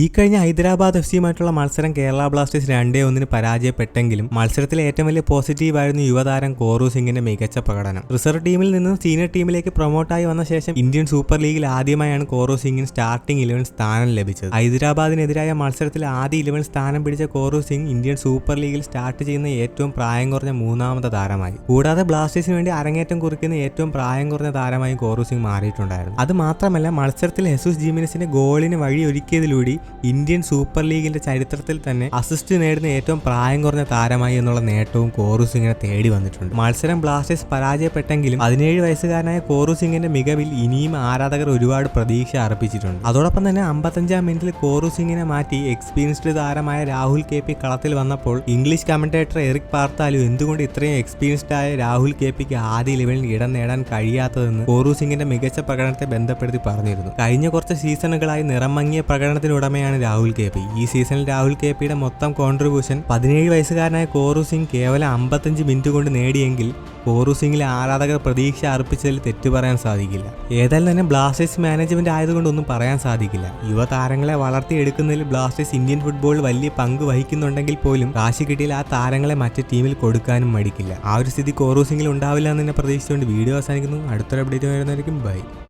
ഈ കഴിഞ്ഞ ഹൈദരാബാദ് എഫ് സിയുമായിട്ടുള്ള മത്സരം കേരള ബ്ലാസ്റ്റേഴ്സ് രണ്ടേ ഒന്നിന് പരാജയപ്പെട്ടെങ്കിലും മത്സരത്തിലെ ഏറ്റവും വലിയ പോസിറ്റീവ് ആയിരുന്നു യുവതാരം കോറു സിംഗിന്റെ മികച്ച പ്രകടനം. റിസർവ് ടീമിൽ നിന്നും സീനിയർ ടീമിലേക്ക് പ്രൊമോട്ടായി വന്ന ശേഷം ഇന്ത്യൻ സൂപ്പർ ലീഗിൽ ആദ്യമായാണ് കോറു സിംഗിന് സ്റ്റാർട്ടിംഗ് ഇലവൻ സ്ഥാനം ലഭിച്ചത്. ഹൈദരാബാദിനെതിരായ മത്സരത്തിൽ ആദ്യ ഇലവൻ സ്ഥാനം പിടിച്ച കോറു സിംഗ് ഇന്ത്യൻ സൂപ്പർ ലീഗിൽ സ്റ്റാർട്ട് ചെയ്യുന്ന ഏറ്റവും പ്രായം കുറഞ്ഞ മൂന്നാമത്തെ താരമായി. കൂടാതെ ബ്ലാസ്റ്റേഴ്സിന് വേണ്ടി അരങ്ങേറ്റം കുറിക്കുന്ന ഏറ്റവും പ്രായം കുറഞ്ഞ താരമായി കോറു സിംഗ് മാറിയിട്ടുണ്ടായിരുന്നു. അത് മാത്രമല്ല മത്സരത്തിൽ ഹെസൂസ് ജീമിനസിന്റെ ഗോളിന് വഴിയൊരുക്കിയതിലൂടെ ഇന്ത്യൻ സൂപ്പർ ലീഗിന്റെ ചരിത്രത്തിൽ തന്നെ അസിസ്റ്റ് നേടുന്ന ഏറ്റവും പ്രായം കുറഞ്ഞ താരമായി എന്നുള്ള നേട്ടവും കോറു സിംഗിനെ തേടി വന്നിട്ടുണ്ട്. മത്സരം ബ്ലാസ്റ്റേഴ്സ് പരാജയപ്പെട്ടെങ്കിലും പതിനേഴ് വയസ്സുകാരനായ കോറു സിംഗിന്റെ മികവിൽ ഇനിയും ആരാധകർ ഒരുപാട് പ്രതീക്ഷ അർപ്പിച്ചിട്ടുണ്ട്. അതോടൊപ്പം തന്നെ അമ്പത്തഞ്ചാം മിനിറ്റിൽ കോറു സിംഗിനെ മാറ്റി എക്സ്പീരിയൻസ്ഡ് താരമായ രാഹുൽ കെ പി കളത്തിൽ വന്നപ്പോൾ ഇംഗ്ലീഷ് കമന്റേറ്റർ എറിക് പാർത്താലു എന്തുകൊണ്ട് ഇത്രയും എക്സ്പീരിയൻസ്ഡ് ആയ രാഹുൽ കെ പിക്ക് ആദ്യ ലെവലിൽ ഇടം നേടാൻ കഴിയാത്തതെന്ന് കോറു സിംഗിന്റെ മികച്ച പ്രകടനത്തെ ബന്ധപ്പെടുത്തി പറഞ്ഞിരുന്നു. കഴിഞ്ഞ കുറച്ച് സീസണുകളായി നിറം മങ്ങിയ പ്രകടനത്തിനുടമയാണ് രാഹുൽ കെ പി. ഈ സീസണിൽ രാഹുൽ കെ പിയുടെ മൊത്തം കോൺട്രിബ്യൂഷൻ പതിനേഴ് വയസ്സുകാരനായ കോറു സിംഗ് കേവലം അമ്പത്തഞ്ച് മിനിറ്റ് കൊണ്ട് നേടിയെങ്കിൽ കോറു സിംഗിലെ ആരാധകർ പ്രതീക്ഷ അർപ്പിച്ചതിൽ തെറ്റു പറയാൻ സാധിക്കില്ല. ഏതായാലും തന്നെ ബ്ലാസ്റ്റേഴ്സ് മാനേജ്മെന്റ് ആയതുകൊണ്ട് ഒന്നും പറയാൻ സാധിക്കില്ല. യുവതാരങ്ങളെ വളർത്തിയെടുക്കുന്നതിൽ ബ്ലാസ്റ്റേഴ്സ് ഇന്ത്യൻ ഫുട്ബോളിൽ വലിയ പങ്ക് വഹിക്കുന്നുണ്ടെങ്കിൽ പോലും കാശ് കിട്ടിയാൽ ആ താരങ്ങളെ മറ്റ് ടീമിൽ കൊടുക്കാനും മടിക്കില്ല. ആ ഒരു സ്ഥിതി കോറു സിംഗിൽ ഉണ്ടാവില്ല എന്ന് തന്നെ പ്രതീക്ഷിച്ചുകൊണ്ട് വീഡിയോ അവസാനിക്കുന്നു. അടുത്തൊരു അപ്ഡേറ്റ് വരുന്നതായിരിക്കും. ബൈ